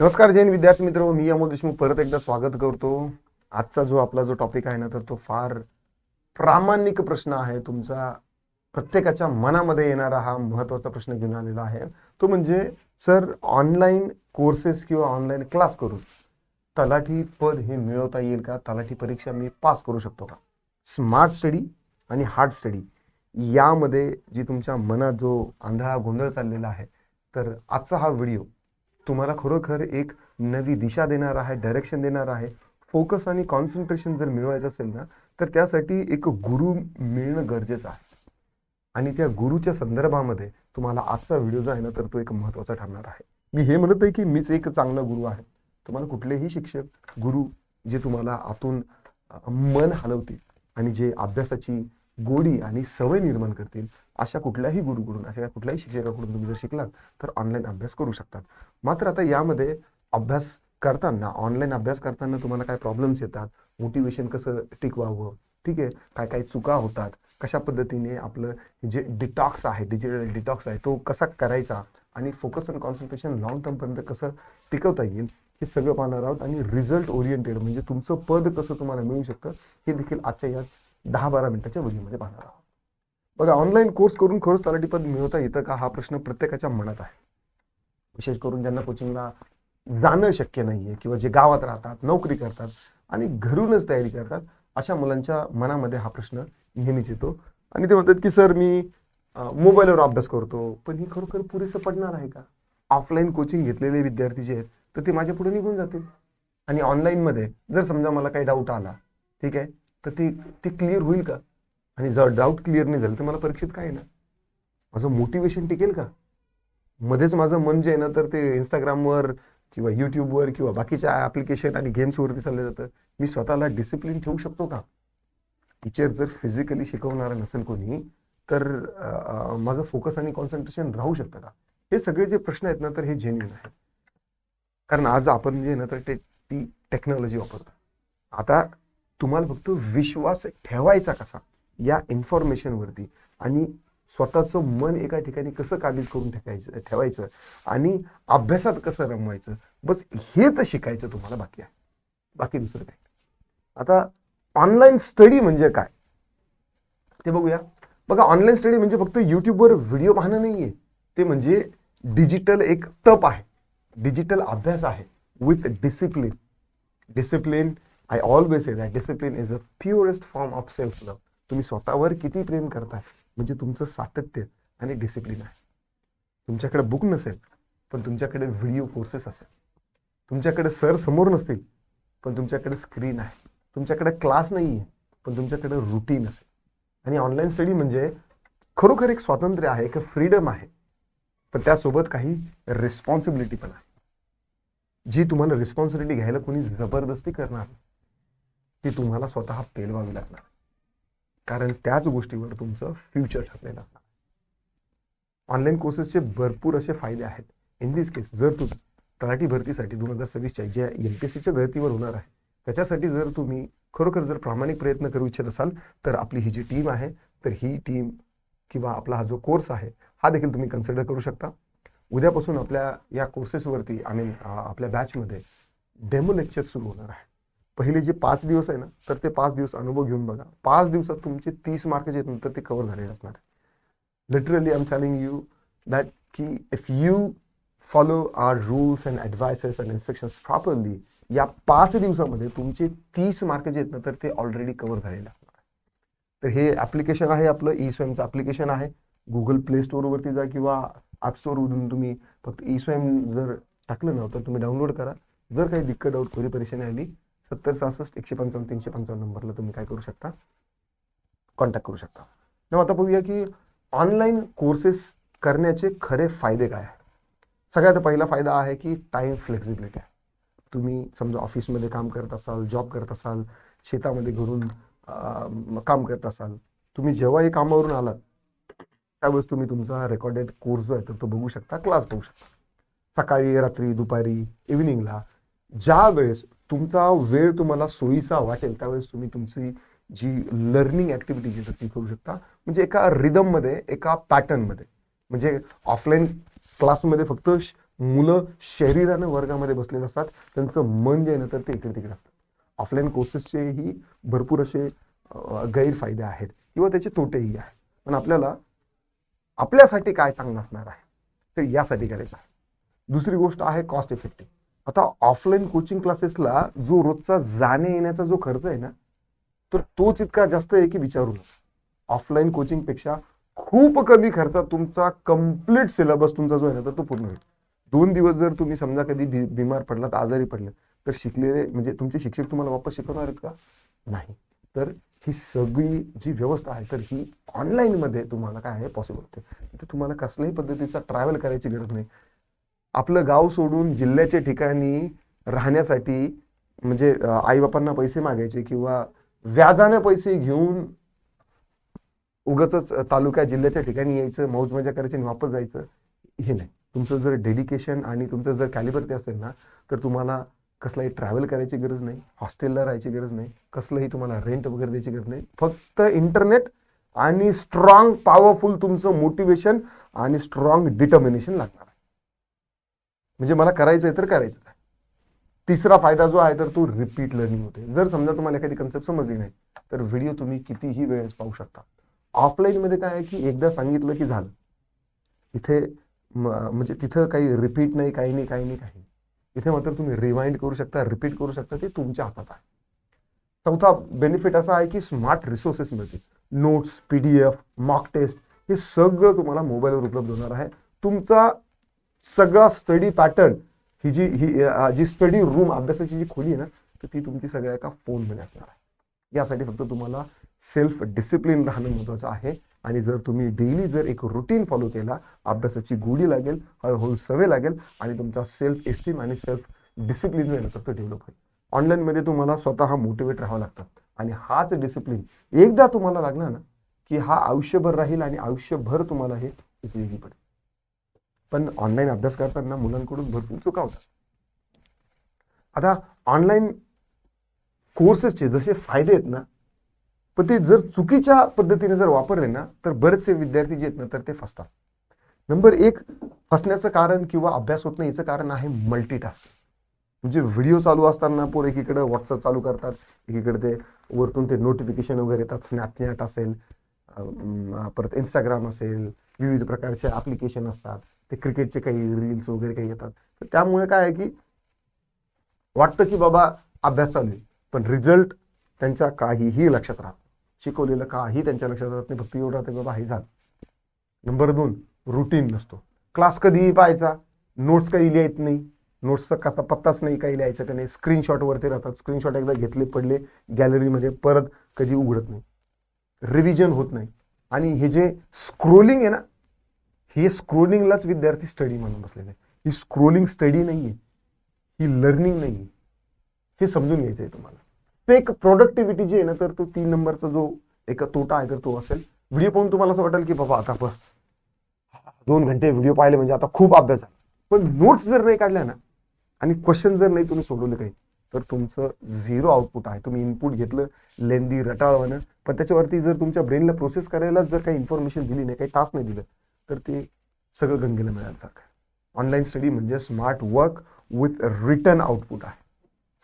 नमस्कार जैन विद्यार्थी मित्र. मी अमोल देशमुख परत एकदा स्वागत करतो. आजचा जो आपला जो टॉपिक आहे ना तर तो फार प्रामाणिक प्रश्न आहे. तुमचा प्रत्येकाच्या मनामध्ये येणारा हा महत्त्वाचा प्रश्न घेऊन आलेला आहे. तो म्हणजे सर ऑनलाईन कोर्सेस किंवा ऑनलाईन क्लास करून तलाठी पद हे मिळवता येईल का? तलाठी परीक्षा मी पास करू शकतो का? स्मार्ट स्टडी आणि हार्ड स्टडी यामध्ये जी तुमच्या मनात जो आंधळा गोंधळ चाललेला आहे तर आजचा हा व्हिडिओ तुम्हाला खरोखर एक नवी दिशा देणार आहे डायरेक्शन देणार आहे. फोकस आणि कॉन्सन्ट्रेशन जर मिळवायचं असेल ना तर त्यासाठी एक गुरु मिळणं गरजेचं आहे. आणि त्या गुरुच्या संदर्भामध्ये तुम्हाला आजचा व्हिडिओ जो आहे ना तर तो एक महत्त्वाचा ठरणार आहे. मी हे म्हणत आहे की मीच एक चांगला गुरु आहे. तुम्हाला कुठलेही शिक्षक गुरु जे तुम्हाला आतून मन हलवतील आणि जे अभ्यासाची गोडी आणि सवय निर्माण करतील अशा कुठल्याही गुरुकडून अशा कुठल्याही शिक्षकाकडून तुम्ही जर शिकलात तर ऑनलाईन अभ्यास करू शकतात. मात्र आता यामध्ये अभ्यास करताना ऑनलाईन अभ्यास करताना तुम्हाला काय प्रॉब्लेम्स येतात? मोटिवेशन कसं टिकवावं? ठीक आहे? काय काय चुका होतात? कशा पद्धतीने आपलं जे डिटॉक्स आहे डिजिटल डिटॉक्स आहे तो कसा करायचा? आणि फोकस अँड कॉन्सन्ट्रेशन लॉंग टर्मपर्यंत कसं टिकवता येईल? हे सगळं पाहणार आहोत आणि रिझल्ट ओरिएंटेड म्हणजे तुमचं पद कसं तुम्हाला मिळू शकतं हे देखील आजच्या या दहा बारा मिनिटाच्या व्हिडिओमध्ये पाहणार आहोत. बघा ऑनलाईन कोर्स करून खरंच तलाठी पद मिळवता येतं का? हा प्रश्न प्रत्येकाच्या मनात आहे. विशेष करून ज्यांना कोचिंगला जाणं शक्य नाही आहे किंवा जे गावात राहतात नोकरी करतात आणि घरूनच तयारी करतात अशा मुलांच्या मनामध्ये हा प्रश्न नेहमीच येतो. आणि ते म्हणतात की सर मी मोबाईलवर अभ्यास करतो पण हे खरोखर पुरेसं पडणार आहे का? ऑफलाईन कोचिंग घेतलेले विद्यार्थी जे आहेत तर ते माझ्या पुढे निघून जातील. आणि ऑनलाईनमध्ये जर समजा मला काही डाऊट आला ठीक आहे तर ते ते क्लिअर होईल का? आणि जर डाऊट क्लिअर नाही झालं तर मला परीक्षेत काय ना माझं मोटिवेशन टिकेल का? मध्येच माझं मन जे आहे ना तर ते इंस्टाग्रामवर किंवा यूट्यूबवर किंवा बाकीच्या ॲप्लिकेशन आणि गेम्सवरती चाललं जातं. मी स्वतःला डिसिप्लिन ठेवू शकतो का? टीचर जर फिजिकली शिकवणारा नसेल कोणी तर माझं फोकस आणि कॉन्सन्ट्रेशन राहू शकतं का? हे सगळे जे प्रश्न आहेत ना तर हे जेन्युन आहेत. कारण आज आपण जे ना तर ते ती टेक्नॉलॉजी वापरतो. आता तुम्हाला फक्त विश्वास ठेवायचा कसा? या इन्फॉर्मेशनवरती आणि स्वतःचं मन एका ठिकाणी कसं काबीज करून ठेवायचं ठेवायचं आणि अभ्यासात कसं रमवायचं बस हेच शिकायचं तुम्हाला बाकी आहे. बाकी दुसरं काही आता ऑनलाईन स्टडी म्हणजे काय? ते बघूया. बघा ऑनलाईन स्टडी म्हणजे फक्त यूट्यूबवर व्हिडिओ पाहणं नाही आहे ते म्हणजे डिजिटल एक तप आहे. डिजिटल अभ्यास आहे. With discipline discipline I always a that discipline is a purest form of self love तुम्ही स्वतःवर किती प्रेम करताय म्हणजे तुमचं सातत्य आणि डिसिप्लिन आहे. तुमच्याकडे बुक नसेल पण तुमच्याकडे व्हिडिओ कोर्सेस असेल. तुमच्याकडे सर समोर नसतील पण तुमच्याकडे स्क्रीन आहे. तुमच्याकडे क्लास नाही आहे पण तुमच्याकडे रुटीन असेल. आणि ऑनलाईन स्टडी म्हणजे खरोखर एक स्वातंत्र्य आहे एक फ्रीडम आहे. पण त्यासोबत काही रिस्पॉन्सिबिलिटी पण आहे. जी तुम्हाला रिस्पॉन्सिबिलिटी घ्यायला कोणी जबरदस्ती करणार ती तुम्हाला स्वतः पेलवावी लागणार. कारण त्याच गोष्टीवर तुमचं फ्युचर ठरलेलं असणार ऑनलाईन कोर्सेसचे भरपूर असे फायदे आहेत. इन दिस केस जर तुम्ही तलाठी भरतीसाठी दोन हजार सव्वीसच्या ज्या एम पी एस सीच्या धर्तीवर होणार आहे त्याच्यासाठी जर तुम्ही खरोखर जर प्रामाणिक प्रयत्न करू इच्छित असाल तर आपली ही जी टीम आहे तर ही टीम किंवा आपला हा जो कोर्स आहे हा देखील तुम्ही कन्सिडर करू शकता. उद्यापासून आपल्या या कोर्सेसवरती आय मीन आपल्या बॅचमध्ये डेमो लेक्चर सुरू होणार आहे. पहिले जे पाच दिवस आहे ना तर ते पाच दिवस अनुभव घेऊन बघा. पाच दिवसात तुमचे तीस मार्क जे आहेत तर ते कव्हर झालेले असणार literally I am telling you that की if you follow our rules and advices and instructions properly या पाच दिवसामध्ये तुमचे तीस मार्क जे आहेत ना तर ते ऑलरेडी कव्हर झालेले असणार तर हे ॲप्लिकेशन आहे आपलं ई स्वयंचं ॲप्लिकेशन आहे गुगल प्ले स्टोअरवरती जा किंवा ॲप स्टोअरवरून तुम्ही फक्त ई स्वयं जर टाकलं ना तर तुम्ही डाउनलोड करा. जर काही दिक्कत डाऊट कोणी परेशानी आली सत्तर सहासष्ट एकशे पंचावन्न तीनशे पंचावन्न नंबरला तुम्ही काय करू शकता? कॉन्टॅक्ट करू शकता. मग आता बघूया की ऑनलाईन कोर्सेस करण्याचे खरे फायदे काय आहे सगळ्यात पहिला फायदा आहे की टाईम फ्लेक्झिबिलिटी आहे. तुम्ही समजा ऑफिसमध्ये काम करत असाल जॉब करत असाल शेतामध्ये घरून काम करत असाल तुम्ही जेव्हाही कामावरून आलात त्यावेळेस तुम्ही तुमचा रेकॉर्डेड कोर्स जो आहे तर तो बघू शकता क्लास बघू शकता. सकाळी रात्री दुपारी इव्हिनिंगला ज्या वेळेस तुमचा वेळ तुम्हाला सोयीचा वाटेल त्यावेळेस तुम्ही तुमची जी लर्निंग ॲक्टिव्हिटी जी ती करू शकता. म्हणजे एका रिदममध्ये एका पॅटर्नमध्ये म्हणजे ऑफलाईन क्लासमध्ये फक्त श- मुलं शरीरानं वर्गामध्ये बसलेले असतात. त्यांचं मन जे आहे ना तर ते इकडे तिकडे असतं. ऑफलाईन कोर्सेसचेही भरपूर असे गैरफायदे आहेत. किंवा त्याचे तोटेही आहेत. पण आपल्याला आपल्यासाठी काय चांगलं असणार आहे तर यासाठी करायचं आहे. दुसरी गोष्ट आहे कॉस्ट इफेक्टिव्ह आता ऑफलाईन कोचिंग क्लासेसला जो रोजचा जाणे येण्याचा जो खर्च आहे ना तर तोच इतका जास्त आहे की विचारू नका. ऑफलाईन कोचिंगपेक्षा खूप कमी खर्चात तुमचा कंप्लीट सिलेबस तुमचा जो आहे ना तर तो पूर्ण होईल. दोन दिवस जर तुम्ही समजा कधी बि बिमार पडलात आजारी पडले तर शिकलेले म्हणजे तुमचे शिक्षक तुम्हाला वापस शिकवणार आहेत का? नाही. तर ही सगळी जी व्यवस्था आहे तर ही ऑनलाईनमध्ये तुम्हाला काय आहे पॉसिबल होते. तर तुम्हाला कसल्याही पद्धतीचा ट्रॅव्हल करायची गरज नाही. आपलं गाव सोडून जिल्ह्याच्या ठिकाणी राहण्यासाठी म्हणजे आईबापांना पैसे मागायचे किंवा व्याजाने पैसे घेऊन उगच तालुक्या जिल्ह्याच्या ठिकाणी यायचं मौज मजा करायची आणि वापस जायचं हे नाही. तुमचं जर डेडिकेशन आणि तुमचं जर कॅलिबर ते असेल ना तर तुम्हाला कसलाही ट्रॅव्हल करायची गरज नाही हॉस्टेलला राहायची गरज नाही कसलंही तुम्हाला रेंट वगैरे द्यायची गरज नाही. फक्त इंटरनेट आणि स्ट्रॉंग पॉवरफुल तुमचं मोटिवेशन आणि स्ट्रॉंग डिटर्मिनेशन लागणार. म्हणजे मला करायचं आहे तर करायचं आहे. तिसरा फायदा जो आहे तर तो रिपीट लर्निंग होते. जर समजा तुम्हाला एखादी कन्सेप्ट समजली नाही तर व्हिडिओ तुम्ही कितीही वेळेस पाहू शकता. ऑफलाईनमध्ये काय आहे की एकदा सांगितलं की झालं. इथे म्हणजे तिथं काही रिपीट नाही काही नाही काही नाही काही नाही. इथे मात्र तुम्ही रिवाइंड करू शकता रिपीट करू शकता ते तुमच्या हातात आहे. चौथा बेनिफिट असा आहे की स्मार्ट रिसोर्सेस मिळतील. Notes P D F mock test हे सगळं तुम्हाला मोबाईलवर उपलब्ध होणार आहे. तुमचा सगळा स्टडी पॅटर्न ही जी ही जी स्टडी रूम अभ्यासाची जी खोली आहे ना तर ती तुमची सगळ्या एका फोनमध्ये असणार आहे. यासाठी फक्त तुम्हाला सेल्फ डिसिप्लिन राहणं महत्त्वाचं आहे. आणि जर तुम्ही डेली जर एक रुटीन फॉलो केला अभ्यासाची गोडी लागेल हळूहळू सवय लागेल आणि तुमचा सेल्फ एस्टीम आणि सेल्फ डिसिप्लिन जो आहे ना तो डेव्हलप होईल. ऑनलाईनमध्ये तुम्हाला स्वतः मोटिवेट राहावं लागतं. आणि हाच डिसिप्लिन एकदा तुम्हाला लागला ना की हा आयुष्यभर राहील आणि आयुष्यभर तुम्हाला हे उपयोगी पडेल. पण ऑनलाईन अभ्यास करताना मुलांकडून भरपूर चुका होतात. आता ऑनलाईन कोर्सेसचे जसे फायदे आहेत ना पण ते जर चुकीच्या पद्धतीने जर वापरले ना तर बरेचसे विद्यार्थी जे आहेत ना तर ते फसतात. नंबर एक फसण्याचं कारण किंवा अभ्यास होत नाही याचं कारण आहे मल्टीटास्क म्हणजे व्हिडिओ चालू असताना पोर एकीकडे व्हॉट्सअप चालू करतात एकीकडे ते वरतून ते नोटिफिकेशन वगैरे येतात स्नॅपचॅट असेल परत इंस्टाग्राम असेल विविध प्रकारचे ॲप्लिकेशन असतात. ते क्रिकेटचे काही रील्स वगैरे काही येतात. तर त्यामुळे काय आहे की वाटतं की बाबा अभ्यास चालू आहे. पण रिझल्ट त्यांच्या काहीही लक्षात राहत शिकवलेलं काही त्यांच्या लक्षात राहत नाही. फक्त एवढं राहतं बाबा हे झालं. नंबर दोन रुटीन नसतो. क्लास कधीही पाहायचा. नोट्स काही लिहायत नाही. नोट्सचा कसा पत्ताच नाही काही लिहायचं का नाही. स्क्रीनशॉटवरती राहतात. स्क्रीनशॉट एकदा घेतले पडले गॅलरीमध्ये परत कधी उघडत नाही. रिव्हिजन होत नाही. आणि हे जे स्क्रोलिंग आहे ना हे स्क्रोलिंगलाच विद्यार्थी स्टडी म्हणून बसलेले आहे ही स्क्रोलिंग स्टडी नाही आहे ही लर्निंग नाही आहे हे समजून घ्यायचं आहे तुम्हाला फेक प्रोडक्टिव्हिटी जी आहे ना तर तो तीन नंबरचा जो एक तोटा आहे तर तो असेल. व्हिडिओ पाहून तुम्हाला असं वाटेल की बाबा आता बस. दोन घंटे व्हिडिओ पाहिले म्हणजे आता खूप अभ्यास झाला. पण नोट्स जर नाही काढल्या ना आणि क्वेश्चन जर नाही तुम्ही सोडवले काही तर तुमचं झिरो आउटपुट आहे. तुम्ही इनपुट घेतलं लेंदी रटाळवानं पण त्याच्यावरती जर तुमच्या ब्रेनला प्रोसेस करायला जर काही इन्फॉर्मेशन दिली नाही काही टास्क नाही दिलं तर ते सगळं गंगेला मिळाल्यासारखं ऑनलाईन स्टडी म्हणजे smart work with return output आहे.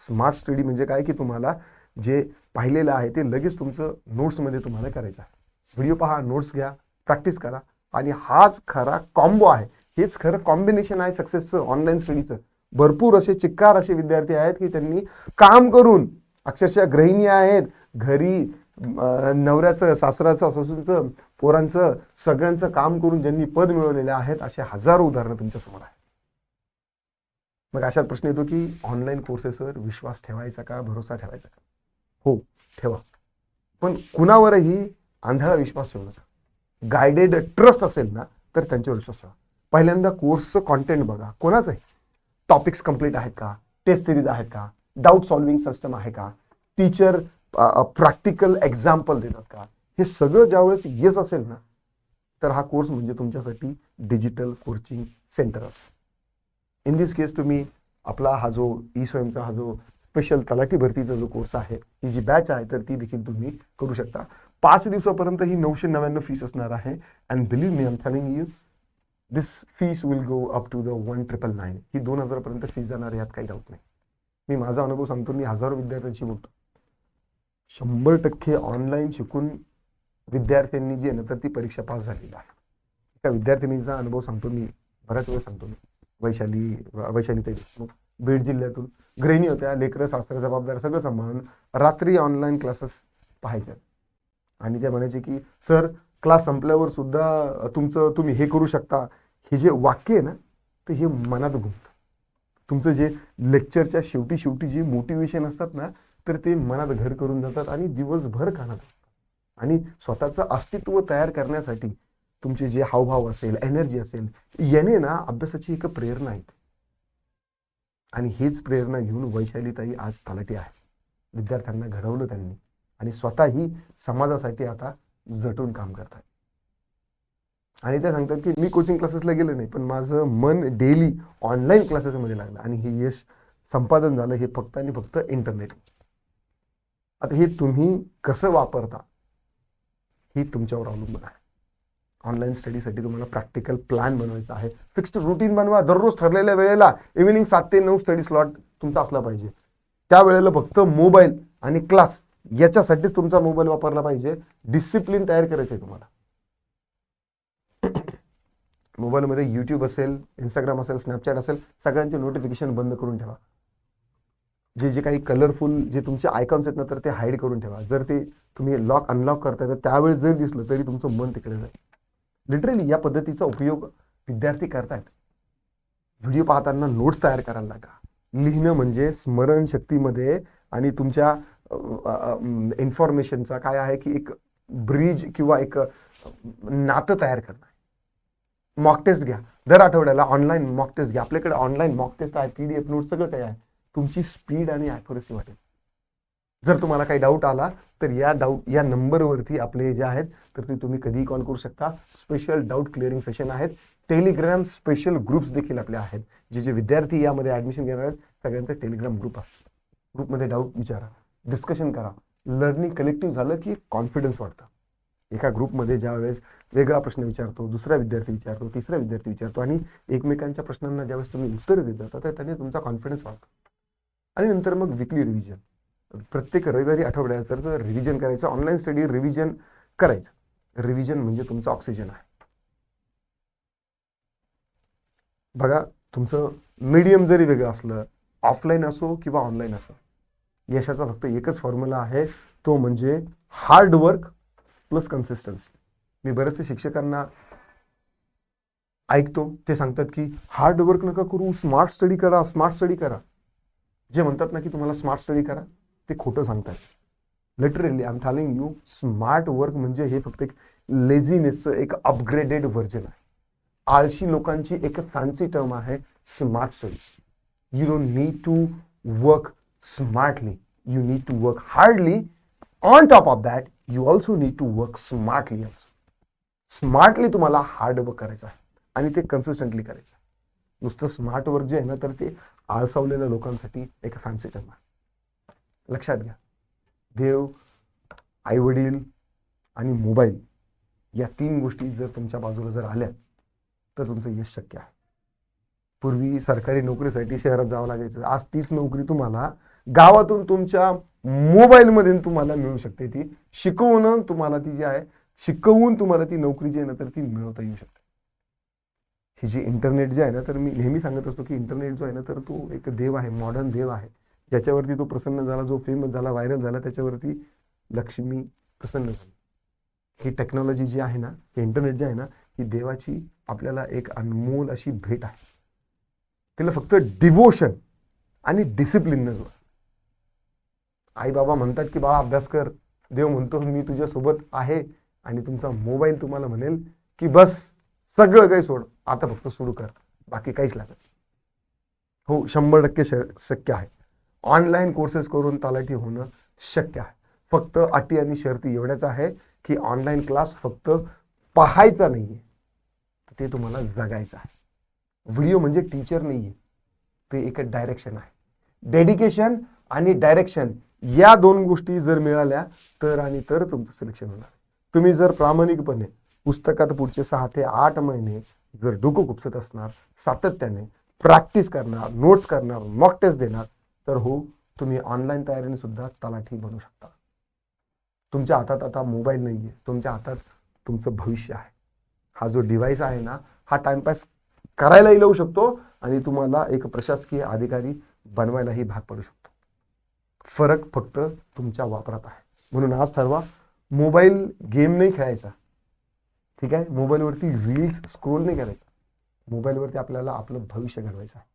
स्मार्ट स्टडी म्हणजे काय? की तुम्हाला जे पाहिलेलं आहे ते लगेच तुमचं नोट्समध्ये तुम्हाला करायचं आहे. व्हिडिओ पहा नोट्स घ्या प्रॅक्टिस करा. आणि हाच खरा कॉम्बो आहे. हेच खरं कॉम्बिनेशन आहे सक्सेसचं ऑनलाईन स्टडीचं भरपूर असे चिक्कार असे विद्यार्थी आहेत की त्यांनी काम करून अक्षरशः गृहिणी आहेत घरी नवऱ्याचं सासराचं सासूचं पोरांचं सगळ्यांचं काम करून ज्यांनी पद मिळवलेले आहेत असे हजारो उदाहरणं तुमच्यासमोर आहेत. मग अशात प्रश्न येतो की ऑनलाईन कोर्सेसवर विश्वास ठेवायचा का भरोसा ठेवायचा का? हो ठेवा. पण कुणावरही आंधळा विश्वास ठेवू नका. गायडेड ट्रस्ट असेल ना तर त्यांच्यावर विश्वास ठेवा. पहिल्यांदा कोर्सचं कॉन्टेंट बघा. कोणाचं आहे टॉपिक्स कंप्लीट आहेत का? टेस्ट सिरीज आहेत का? डाऊट सॉल्विंग सिस्टम आहे का? टीचर प्रॅक्टिकल एक्झाम्पल देतात का? हे सगळं ज्यावेळेस येत असेल ना तर हा कोर्स म्हणजे तुमच्यासाठी डिजिटल कोचिंग सेंटर असेल इन दिस केस तुम्ही आपला हा जो ई स्वयंचा हा जो स्पेशल तलाठी भरतीचा जो कोर्स आहे ही जी बॅच आहे तर ती देखील तुम्ही करू शकता. पाच दिवसापर्यंत ही नऊशे नव्याण्णव फीस असणार आहे. And believe me am telling you this fees will go up to the one triple nine ही दोन हजारपर्यंत फीस जाणार यात काही डाऊट नाही. मी माझा अनुभव सांगतो मी हजारो विद्यार्थ्यांशी बोलतो. शंभर टक्के ऑनलाईन शिकून विद्यार्थ्यांनी जी आहे ना तर ती परीक्षा पास झालेली आहे. एका विद्यार्थिनीचा अनुभव सांगतो मी बऱ्याच वेळा सांगतो मी. वैशाली वैशाली तरी बीड जिल्ह्यातून. गृहिणी होत्या लेकरं शास्त्र जबाबदार सगळं सांभाळून रात्री ऑनलाईन क्लासेस पाहायच्या. आणि त्या म्हणायचे की सर क्लास संपल्यावर सुद्धा तुमचं तुम्ही हे करू शकता. हे जे वाक्य आहे ना तर हे मनात घुमतं. तुमचं जे लेक्चरच्या शेवटी शेवटी जे मोटिवेशन असतात ना तर ते मनात घर करून जातात आणि दिवसभर कानात आणि स्वतःचं अस्तित्व तयार करण्यासाठी तुमचे जे हावभाव असेल एनर्जी असेल याने ना अभ्यासाची एक प्रेरणा आहे आणि हीच प्रेरणा घेऊन वैशालीताई आज तलाठी आहे विद्यार्थ्यांना घडवलं त्यांनी. आणि स्वतःही समाजासाठी आता झटून काम करतात आणि ते सांगतात की मी कोचिंग क्लासेसला गेलं नाही पण माझं मन डेली ऑनलाईन क्लासेसमध्ये लागलं. आणि हे यश संपादन झालं हे फक्त आणि फक्त इंटरनेट आता हे तुम्ही कसं वापरता ही तुमच्यावर अवलंबून आहे. ऑनलाईन स्टडीसाठी तुम्हाला प्रॅक्टिकल प्लॅन बनवायचा आहे. फिक्स्ड रुटीन बनवा. दररोज ठरलेल्या वेळेला इव्हिनिंग सात ते नऊ स्टडी स्लॉट तुमचा असला पाहिजे. त्या वेळेला फक्त मोबाईल आणि क्लास याच्यासाठी तुमचा मोबाईल वापरला पाहिजे. डिसिप्लिन तयार करायचं आहे तुम्हाला. मोबाईलमध्ये यूट्यूब असेल इंस्टाग्राम असेल स्नॅपचॅट असेल सगळ्यांचे नोटिफिकेशन बंद करून ठेवा. जे जे काही कलरफुल जे तुमचे आयकॉन्स आहेत ना तर ते हाईड करून ठेवा. जर ते तुम्ही लॉक अनलॉक करताय तर त्यावेळी जर दिसलं तरी तुमचं मन तिकडे जाईल. लिटरली या पद्धतीचा उपयोग विद्यार्थी करतायत. व्हिडिओ पाहताना नोट्स तयार करायला लागा. लिहिणं म्हणजे स्मरणशक्तीमध्ये आणि तुमच्या इन्फॉर्मेशनचा काय आहे की एक ब्रिज किंवा एक नातं तयार करणं. मॉक टेस्ट घ्या. दर आठवड्याला ऑनलाईन मॉक टेस्ट घ्या. आपल्याकडे ऑनलाईन मॉक टेस्ट आहे पी डी एफ नोट सगळं काही आहे. तुमची स्पीड आणि ॲक्युरेसी वाटेल. जर तुम्हाला काही डाऊट आला तर या डाऊट या नंबरवरती आपले जे आहेत तर ते तुम्ही कधीही कॉल करू शकता. स्पेशल डाऊट क्लिअरिंग सेशन आहेत. टेलिग्राम स्पेशल ग्रुप्स देखील आपले आहेत. जे जे विद्यार्थी यामध्ये ॲडमिशन घेणार आहेत सगळ्यांचा टेलिग्राम ग्रुप आहे. ग्रुपमध्ये डाऊट विचारा. डिस्कशन करा. लर्निंग कलेक्टिव्ह झालं की कॉन्फिडन्स वाढतं. एका ग्रुपमध्ये ज्या वेळेस वेगळा प्रश्न विचारतो दुसरा विद्यार्थी विचारतो तिसरा विद्यार्थी विचारतो आणि एकमेकांच्या प्रश्नांना ज्यावेळेस तुम्ही उत्तर देत जाता तर त्याने तुमचा कॉन्फिडन्स वाढतो. आणि नंतर मग विकली रिव्हिजन प्रत्येक रविवारी आठवड्याचं जर रिव्हिजन करायचं ऑनलाईन स्टडी रिव्हिजन करायचं. रिव्हिजन म्हणजे तुमचं ऑक्सिजन आहे. बघा तुमचं मीडियम जरी वेगळं असलं ऑफलाईन असो किंवा ऑनलाईन असो यशाचा फक्त एकच फॉर्म्युला आहे तो म्हणजे हार्डवर्क प्लस कन्सिस्टन्सी मी बरेचसे शिक्षकांना ऐकतो ते सांगतात की हार्ड वर्क नका करू स्मार्ट स्टडी करा स्मार्ट स्टडी करा. जे म्हणतात ना की तुम्हाला स्मार्ट स्टडी करा ते खोटं सांगतात literally I am telling you smart work म्हणजे हे फक्त एक लेझीनेसचं एक अपग्रेडेड व्हर्जन आहे. आळशी लोकांची एक फॅन्सी टर्म आहे smart study you don't need to work smartly you need to work hardly on top of that you also need to work smartly also smartly तुम्हाला हार्ड वर्क करायचं आहे. आणि ते कन्सिस्टंटली करायचं आहे. नुसतं स्मार्ट वर्क जे आहे ना तर ते आळसावलेल्या लोकांसाठी एक फॅन्सी टर्म आहे. लक्षात घ्या. देव आईवडील आणि मोबाईल या तीन गोष्टी जर तुमच्या बाजूला जर आल्या तर तुमचं यश शक्य आहे. पूर्वी सरकारी नोकरीसाठी शहरात जावं लागायचं. आज तीच नोकरी तुम्हाला गावातून तुमच्या मोबाईलमध्ये तुम्हाला मिळू शकते ती. शिकवून तुम्हाला ती जी आहे शिकवून तुम्हाला ती नोकरी जी आहे ना तर ती मिळवता येऊ शकते. हे जे इंटरनेट जे आहे ना तर मी नेहमी सांगत असतो की इंटरनेट जो आहे ना तर तो एक देव आहे मॉडर्न देव आहे. ज्याच्यावरती तो प्रसन्न झाला जो फेमस झाला व्हायरल झाला त्याच्यावरती लक्ष्मी प्रसन्न झाली. ही टेक्नॉलॉजी जी आहे ना हे इंटरनेट जे आहे ना ही देवाची आपल्याला एक अनमोल अशी भेट आहे. तिला फक्त डिवोशन आणि डिसिप्लिन आई बाबा म्हणतात की बाबा अभ्यास कर. देव म्हणतो मी तुझ्यासोबत आहे. आणि तुमचा मोबाईल तुम्हाला म्हणेल की बस सगळं काही सोड. आता फक्त सुरू कर. बाकी काहीच लागत हो शंभर टक्के श शक्य आहे. ऑनलाईन कोर्सेस करून तलाठी होणं शक्य आहे. फक्त अटी आणि शर्ती एवढ्याच आहे की ऑनलाईन क्लास फक्त पाहायचा नाही आहे ते तुम्हाला जगायचं आहे. व्हिडिओ म्हणजे टीचर नाही आहे ते एक डायरेक्शन आहे. डेडिकेशन आणि डायरेक्शन या दोन गोष्टी जर मिळाल्या तर आणि तर तुमचं सिलेक्शन होणार. तुम्ही जर प्रामाणिकपणे पुस्तकात पुढचे सहा ते आठ महिने जर डोकं खुपसत असणार सातत्याने प्रॅक्टिस करणार नोट्स करणार मॉक टेस्ट देणार तर हो तुम्ही ऑनलाईन तयारीने सुद्धा तलाठी बनू शकता. तुमच्या हातात आता मोबाईल नाही आहे तुमच्या हातात तुमचं भविष्य आहे. हा जो डिव्हाइस आहे ना हा टाइमपास करायलाही लावू शकतो आणि तुम्हाला एक प्रशासकीय अधिकारी बनवायलाही भाग पडू शकतो. फरक फक्त तुमच्या वापरात आहे. म्हणून आज ठरवा मोबाईल गेम नाही खेळायचा. ठीक आहे? मोबाईलवरती रील्स स्क्रोल नाही करायचा. मोबाईलवरती आपल्याला आपलं भविष्य घडवायचं आहे.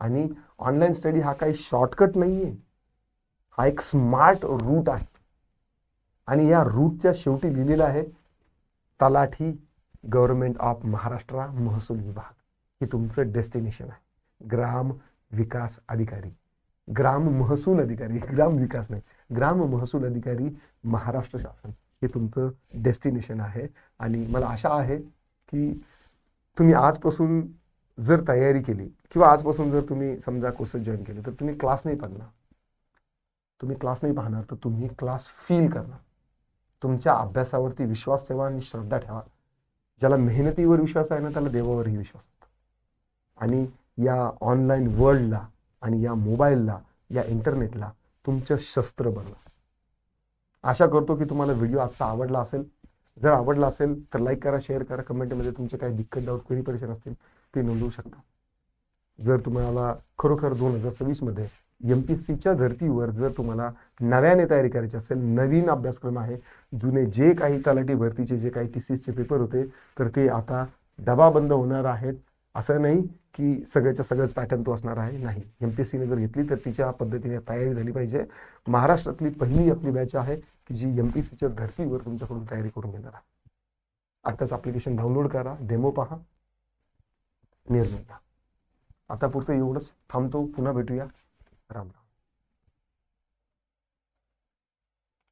आणि ऑनलाईन स्टडी हा काही शॉर्टकट नाही आहे हा एक स्मार्ट रूट आहे. आणि या रूटच्या शेवटी लिहिलेलं आहे तलाठी गव्हर्नमेंट ऑफ महाराष्ट्र महसूल विभाग. हे तुमचं डेस्टिनेशन आहे. ग्राम विकास अधिकारी. ग्राम महसूल अधिकारी ग्राम विकास नाही ग्राम महसूल अधिकारी महाराष्ट्र शासन. हे तुमचं डेस्टिनेशन आहे. आणि मला आशा आहे की तुम्ही आजपासून जर तयारी केली किंवा आजपासून जर तुम्ही समजा कोर्सेस जॉईन केले तर तुम्ही क्लास नाही पाहणार. तुम्ही क्लास नाही पाहणार तर तुम्ही क्लास फील करणार. तुमच्या अभ्यासावरती विश्वास ठेवा आणि श्रद्धा ठेवा. ज्याला मेहनतीवर विश्वास आहे ना त्याला देवावरही विश्वास असतो आणि या ऑनलाईन वर्ल्डला आणि या मोबाईलला या इंटरनेटला तुमचं शस्त्र बनवा. आशा करतो की तुम्हाला व्हिडिओ आजचा आवडला असेल. जर आवडला असेल तर लाईक करा शेअर करा. कमेंटमध्ये तुमचे काही दिक्कत डाऊट क्वेरी परेशान असतील ते नोंदवू शकता. जर तुम्हाला खरोखर दोन हजार सव्वीसमध्ये एम पी एस सीच्या धर्तीवर जर तुम्हाला नव्याने तयारी करायची असेल नवीन अभ्यासक्रम आहे जुने जे काही तलाठी भरतीचे जे काही टी सी एसचे पेपर होते तर ते आता डबाबंद होणार आहेत. असं नाही की सगळ्याच्या सगळंच पॅटर्न तो असणार आहे. नाही. एम पी एस सीने जर घेतली तर तिच्या पद्धतीने तयारी झाली पाहिजे. महाराष्ट्रातली पहिली आपली बॅच आहे की जी एम पी सीच्या धर्तीवर तुमच्याकडून तयारी करून घेणार आहे. आत्ताच ॲप्लिकेशन डाउनलोड करा डेमो पहा निर्णय आता पुरतं एवढंच. थांबतो पुन्हा भेटूया. राम राम.